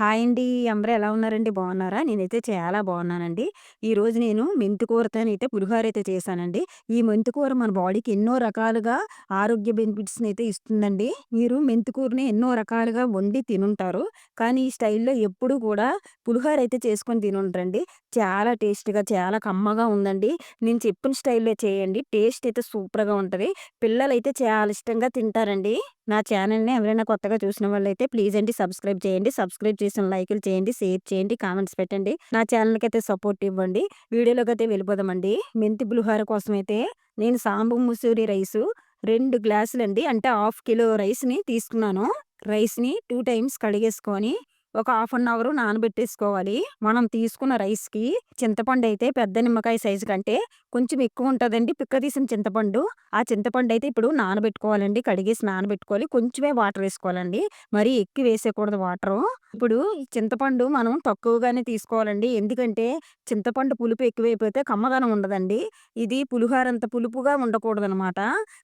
Hi అండి. అందరూ ఎలా ఉన్నారండి? బాగున్నారా? నేనైతే చాలా బాగున్నానండి. ఈరోజు నేను మెంతి కూరతోనైతే పులిహోర అయితే చేశానండి. ఈ మెంతి కూర మన బాడీకి ఎన్నో రకాలుగా ఆరోగ్య బెనిఫిట్స్ని అయితే ఇస్తుందండి. మీరు మెంతి కూరని ఎన్నో రకాలుగా వండి తినుంటారు. కానీ ఈ స్టైల్‌లో ఎప్పుడూ కూడా పులిహోర అయితే చేసుకొని తినుంటారండి చాలా టేస్ట్‌గా, చాలా కమ్మగా ఉందండి. నేను చెప్పిన స్టైల్‌లో చేయండి. టేస్ట్ అయితే సూపర్‌గా ఉంటది. పిల్లలైతే చాలా ఇష్టంగా తింటారండి. నా ఛానల్‌ని ఎవరైనా కొత్తగా చూసిన వాళ్ళైతే ప్లీజ్ అండి సబ్స్క్రైబ్ చేయండి. సబ్స్క్రైబ్ చేసిన లైకులు చేయండి, షేర్ చేయండి, కామెంట్స్ పెట్టండి. నా ఛానల్‌కైతే సపోర్ట్ ఇవ్వండి. వీడియోలోకి అయితే వెళ్ళిపోదామండి. మెంతి పులిహోర కోసమైతే నేను సాంబు ముసూరి రైసు రెండు గ్లాసులండి అంటే హాఫ్ కిలో రైస్‌ని తీసుకున్నాను. రైస్‌ని టూ టైమ్స్ కడిగేసుకొని ఒక హాఫ్ అన్ అవర్ నానబెట్టేసుకోవాలి. మనం తీసుకున్న రైస్‌కి చింతపండు అయితే పెద్ద నిమ్మకాయ సైజు కంటే కొంచెం ఎక్కువ ఉంటుందండి పిక్క తీసిన చింతపండు. ఆ చింతపండు అయితే ఇప్పుడు నానబెట్టుకోవాలండి. కడిగేసి నానబెట్టుకోవాలి. కొంచెమే వాటర్ వేసుకోవాలండి. మరీ ఎక్కువ వేసేయకూడదు వాటరు. ఇప్పుడు చింతపండు మనం తక్కువగానే తీసుకోవాలండి. ఎందుకంటే చింతపండు పులుపు ఎక్కువైపోతే కమ్మదనం ఉండదండి. ఇది పులిహోర అంత పులుపుగా ఉండకూడదనమాట.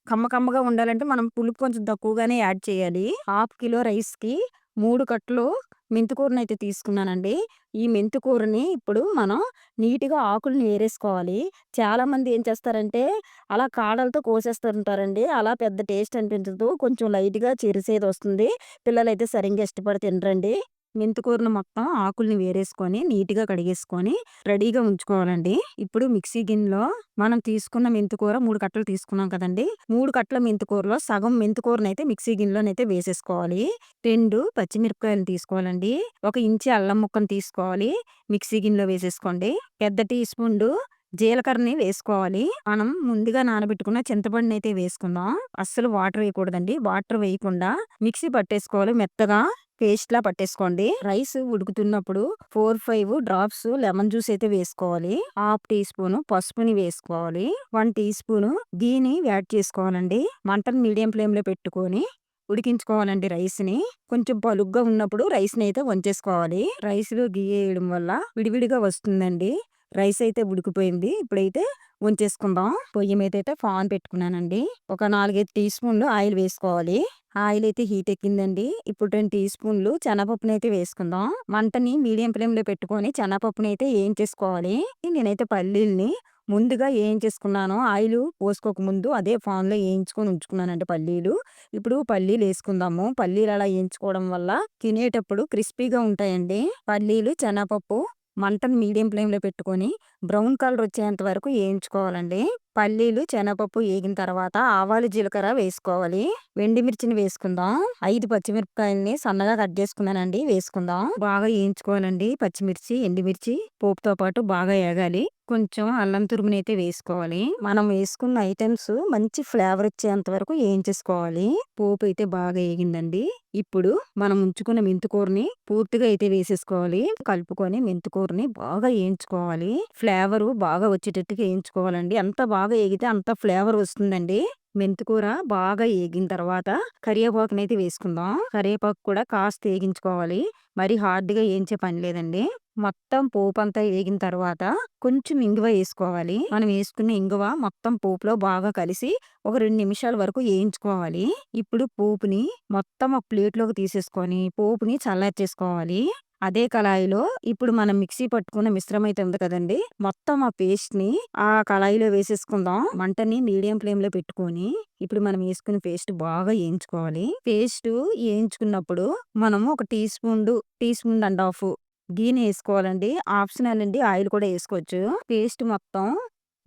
కమ్మ కమ్మగా ఉండాలంటే మనం పులుపు కొంచెం తక్కువగానే యాడ్ చేయాలి. హాఫ్ కిలో రైస్‌కి మూడు కట్టలు మెంతి అయితే తీసుకున్నానండి. ఈ మెంతికూరని ఇప్పుడు మనం నీట్‌గా ఆకుల్ని ఏరేసుకోవాలి. చాలామంది ఏం చేస్తారంటే అలా కాడలతో కోసేస్తుంటారండి. అలా పెద్ద టేస్ట్ అనిపించదు. కొంచెం లైట్‌గా చెరిసేదొస్తుంది. పిల్లలైతే సరింగా ఇష్టపడి తినరండి. మెంతికూరను మొత్తం ఆకుల్ని వేరేసుకొని నీట్‌గా కడిగేసుకొని రెడీగా ఉంచుకోవాలండి. ఇప్పుడు మిక్సీ గిన్నెలో మనం తీసుకున్న మెంతికూర మూడు కట్టలు తీసుకున్నాం కదండి మూడు కట్టల మెంతికూరలో సగం మెంతికూరనైతే మిక్సీ గిన్నెలోనైతే వేసేసుకోవాలి. రెండు పచ్చిమిరపకాయలు తీసుకోవాలండి. ఒక ఇంచి అల్లం ముక్కను తీసుకోవాలి. మిక్సీ గిన్నెలో వేసేసుకోండి. పెద్ద టీ స్పూన్లు జీలకర్రని వేసుకోవాలి. మనం ముందుగా నానబెట్టుకున్న చింతపండుని అయితే వేసుకుందాం. అస్సలు వాటర్ వేయకూడదండి. వాటర్ వేయకుండా మిక్సీ పట్టేసుకోవాలి మెత్తగా. పేస్ట్‌లా పట్టేసుకోండి. రైస్ ఉడుకుతున్నప్పుడు 4, 5 డ్రాప్స్ లెమన్ జ్యూస్ అయితే వేసుకోవాలి. హాఫ్ టీ స్పూన్ పసుపుని వేసుకోవాలి. వన్ టీ స్పూన్ గీని యాడ్ చేసుకోవాలండి. మంటను మీడియం ఫ్లేమ్‌లో పెట్టుకొని ఉడికించుకోవాలండి రైస్‌ని. కొంచెం పలుగ్గా ఉన్నప్పుడు రైస్‌ని అయితే వంచేసుకోవాలి. రైస్‌లో గీ వేయడం వల్ల విడివిడిగా వస్తుందండి. రైస్ అయితే ఉడికిపోయింది. ఇప్పుడైతే ఉంచేసుకుందాం పొయ్యి మీద అయితే ఫాన్ పెట్టుకున్నానండి. ఒక 4, 5 టీ స్పూన్‌లు ఆయిల్ వేసుకోవాలి. ఆయిల్ అయితే హీట్ ఎక్కిందండి. ఇప్పుడు రెండు టీ స్పూన్‌లు శనగపప్పునైతే వేసుకుందాం. మంటని మీడియం ఫ్లేమ్‌లో పెట్టుకొని శనగపప్పునైతే ఏయించేసుకోవాలి. నేనైతే పల్లీల్ని ముందుగా ఏయించేసుకున్నాను. ఆయిల్ పోసుకోక ముందు అదే ఫాన్లో వేయించుకొని ఉంచుకున్నానండి పల్లీలు. ఇప్పుడు పల్లీలు వేసుకుందాము పల్లీలు అలా వేయించుకోవడం వల్ల తినేటప్పుడు క్రిస్పీగా ఉంటాయండి. పల్లీలు, శనగపప్పు మంటను మీడియం ఫ్లేమ్‌లో పెట్టుకొని బ్రౌన్ కలర్ వచ్చేంత వరకు వేయించుకోవాలండి పల్లీలు, శనగపప్పు వేగిన తర్వాత ఆవాలు, జీలకర్ర వేసుకోవాలి. ఎండుమిర్చిని వేసుకుందాం. ఐదు పచ్చిమిరపకాయల్ని సన్నగా కట్ చేసుకున్నానండి వేసుకుందాం. బాగా వేయించుకోవాలండి పచ్చిమిర్చి, ఎండిమిర్చి పోపుతో పాటు బాగా ఏగాలి. కొంచెం అల్లం తురుమునైతే వేసుకోవాలి. మనం వేసుకున్న ఐటమ్స్ మంచి ఫ్లేవర్ వచ్చేంత వరకు వేయించేసుకోవాలి పోపు అయితే బాగా వేగిందండి ఇప్పుడు మనం ఉంచుకున్న మెంతుకూరని పూర్తిగా అయితే వేసేసుకోవాలి. కలుపుకొని మెంతుకూరని బాగా వేయించుకోవాలి ఫ్లేవరు బాగా వచ్చేటట్టుగా వేయించుకోవాలండి ఎంత బాగా ఏగితే అంత ఫ్లేవర్ వస్తుందండి. మెంతికూర బాగా ఏగిన తర్వాత కరివేపాకునైతే వేసుకుందాం. కరివేపాకు కూడా కాస్త ఏగించుకోవాలి. మరి హార్డ్‌గా ఏంచే పని లేదండి. మొత్తం పోపు అంతా ఏగిన తర్వాత కొంచెం ఇంగువ వేసుకోవాలి మనం వేసుకున్న ఇంగువ మొత్తం పోపులో బాగా కలిసి ఒక రెండు నిమిషాల వరకు వేయించుకోవాలి ఇప్పుడు పోపుని మొత్తం ఒక ప్లేట్‌లోకి తీసేసుకొని పోపుని చల్లార్చేసుకోవాలి. అదే కళాయిలో ఇప్పుడు మనం మిక్సీ పట్టుకున్న మిశ్రమం అయితే ఉంది కదండి మొత్తం ఆ పేస్ట్‌ని ఆ కళాయిలో వేసేసుకుందాం. మంటని మీడియం ఫ్లేమ్‌లో పెట్టుకొని ఇప్పుడు మనం వేసుకున్న పేస్ట్ బాగా వేయించుకోవాలి పేస్ట్ వేయించుకున్నప్పుడు మనము ఒక teaspoon teaspoon and half గీని వేసుకోవాలండి ఆప్షనల్ అండి. ఆయిల్ కూడా వేసుకోవచ్చు పేస్ట్ మొత్తం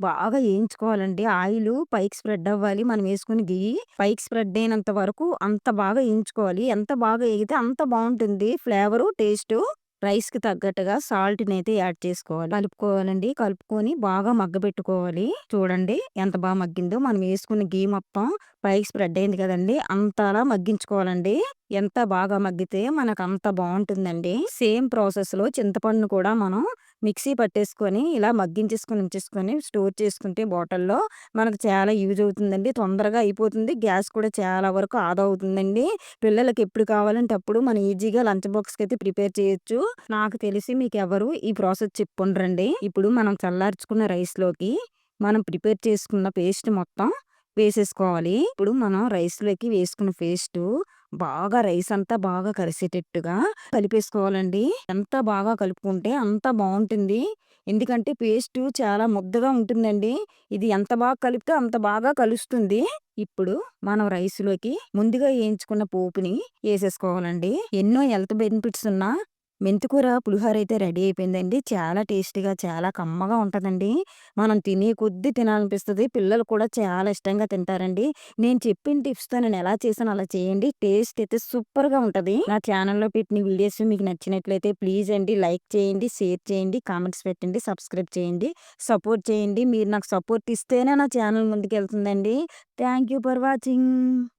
బాగా వేయించుకోవాలండి ఆయిలు పైకి స్ప్రెడ్ అవ్వాలి. మనం వేసుకున్న ఘీ పైకి స్ప్రెడ్ అయినంత వరకు అంత బాగా వేయించుకోవాలి ఎంత బాగా వేగితే అంత బావుంటుంది ఫ్లేవరు, టేస్టు. రైస్‌కి తగ్గట్టుగా సాల్ట్‌నైతే యాడ్ చేసుకోవాలి. కలుపుకోవాలండి. కలుపుకొని బాగా మగ్గబెట్టుకోవాలి. చూడండి ఎంత బా మగ్గిందో. మనం వేసుకున్న ఘీ మొత్తం పైకి స్ప్రెడ్ అయింది కదండీ! అంతలా మగ్గించుకోవాలండి. ఎంత బాగా మగ్గితే మనకు అంత బావుంటుందండి. సేమ్ ప్రాసెస్‌లో చింతపండును కూడా మనం మిక్సీ పట్టేసుకొని ఇలా మగ్గించేసుకొని ఉంచేసుకొని స్టోర్ చేసుకుంటే బాటిల్‌లో మనకు చాలా యూజ్ అవుతుందండి. తొందరగా అయిపోతుంది. గ్యాస్ కూడా చాలా వరకు ఆదా అవుతుందండి. పిల్లలకి ఎప్పుడు కావాలంటే అప్పుడు మనం ఈజీగా లంచ్ బాక్స్‌కి అయితే ప్రిపేర్ చేయొచ్చు. నాకు తెలిసి మీకు ఎవరు ఈ ప్రాసెస్ చెప్పుండ్రండి ఇప్పుడు మనం చల్లార్చుకున్న రైస్‌లోకి మనం ప్రిపేర్ చేసుకున్న పేస్ట్ మొత్తం వేసేసుకోవాలి. ఇప్పుడు మనం రైస్‌లోకి వేసుకున్న పేస్టు బాగా రైస్ అంతా బాగా కలిసేటట్టుగా కలిపేసుకోవాలండి. ఎంత బాగా కలుపుకుంటే అంత బాగుంటుంది ఎందుకంటే పేస్టు చాలా ముద్దగా ఉంటుందండి. ఇది ఎంత బాగా కలిపితే అంత బాగా కలుస్తుంది. ఇప్పుడు మనం రైస్‌లోకి ముందుగా వేయించుకున్న పోపుని వేసేసుకోవాలండి ఎన్నో హెల్త్ బెనిఫిట్స్ ఉన్న మెంతికూర పులిహోర అయితే రెడీ అయిపోయిందండి. చాలా టేస్టీగా, చాలా కమ్మగా ఉంటుందండి మనం తినే కొద్దీ తినాలనిపిస్తుంది పిల్లలు కూడా చాలా ఇష్టంగా తింటారండి. నేను చెప్పిన టిప్స్‌తో నేను ఎలా చేశానో అలా చేయండి. టేస్ట్ అయితే సూపర్‌గా ఉంటుంది నా ఛానల్లో పెట్టిన వీడియోస్ మీకు నచ్చినట్లయితే ప్లీజ్ అండి లైక్ చేయండి, షేర్ చేయండి, కామెంట్స్ పెట్టండి, సబ్స్క్రైబ్ చేయండి, సపోర్ట్ చేయండి. మీరు నాకు సపోర్ట్ ఇస్తేనే నా ఛానల్ ముందుకు వెళ్తుందండి థ్యాంక్ యూ ఫర్ వాచింగ్.